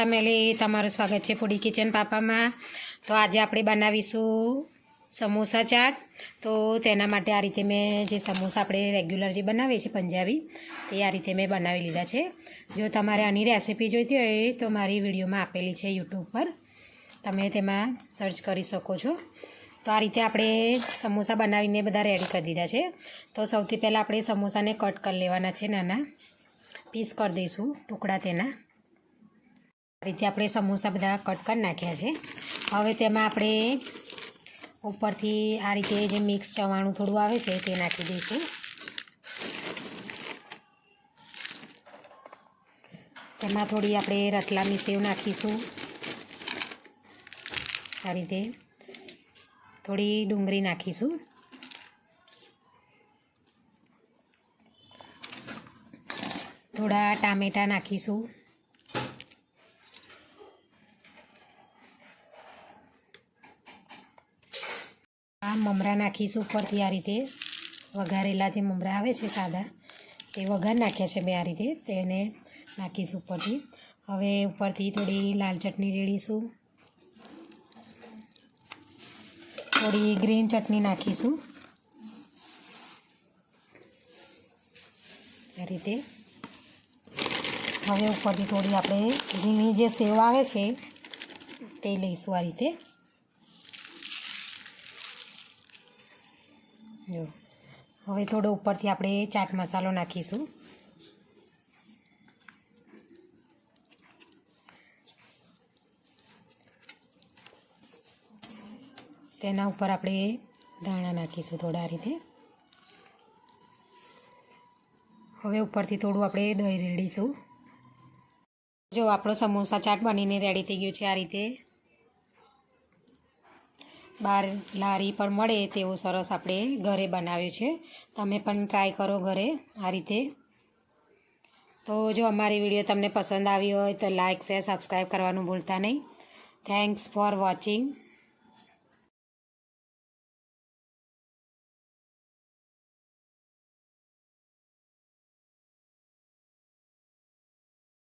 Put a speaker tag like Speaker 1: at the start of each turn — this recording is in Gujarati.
Speaker 1: ફેમિલી, તમારું સ્વાગત છે ફૂડી કિચન પાપામાં. તો આજે આપણે બનાવીશું સમોસા ચાટ. તો તેના માટે આ રીતે મેં જે સમોસા આપણે રેગ્યુલર જે બનાવીએ છીએ પંજાબી, તે આ રીતે મેં બનાવી લીધા છે. જો તમારે આની રેસીપી જોઈતી હોય તો મારી વિડીયોમાં આપેલી છે યુટ્યુબ પર. તમે તેમાં સર્ચ કરી શકો છો. તો આ રીતે આપણે સમોસા બનાવીને બધા રેડી કરી દીધા છે. તો સૌથી પહેલાં આપણે સમોસાને કટ કરી લેવાના છે નાના. પીસ કરી દઈશું ટુકડા તેના. રીતે આપણે સમોસા બધા કટ કરી નાખ્યા છે. હવે તેમાં આપણે ઉપરથી આ રીતે જે મિક્સ ચવાણું થોડું આવે છે તે નાખી દઈશું. તેમાં થોડી આપણે રતલામી સેવ નાખીશું. આ રીતે થોડી ડુંગળી નાખીશું. થોડા ટામેટાં નાખીશું. આ મમરા નાખીશું ઉપરથી આ રીતે. વઘારેલા જે મમરા આવે છે સાદા, તે વઘાર નાખ્યા છે મેં આ રીતે, તેને નાખીશું ઉપરથી. હવે ઉપરથી થોડી લાલ ચટણી રેડીશું. થોડી ગ્રીન ચટણી નાખીશું. આ રીતે. હવે ઉપરથી થોડી આપણે ઝીણી જે સેવ આવે છે, તે લઈશું આ રીતે. જો. હવે થોડો ઉપરથી આપણે ચાટ મસાલો નાખીશું. તેના ઉપર આપણે ધાણા નાખીશું થોડા રીતે. હવે ઉપરથી થોડું આપણે દહીં રેડીશું. જો આપણો સમોસા ચાટ બનીને રેડી થઈ ગયો છે આ રીતે. બહાર લારી પર મળે તેવું સરસ આપણે ઘરે બનાવ્યું છે. તમે પણ ટ્રાય કરો ઘરે આ રીતે. તો જો અમારી વીડિયો તમને પસંદ આવી હોય તો લાઇક શેર સબસ્ક્રાઈબ કરવાનું ભૂલતા નહીં. Thanks for watching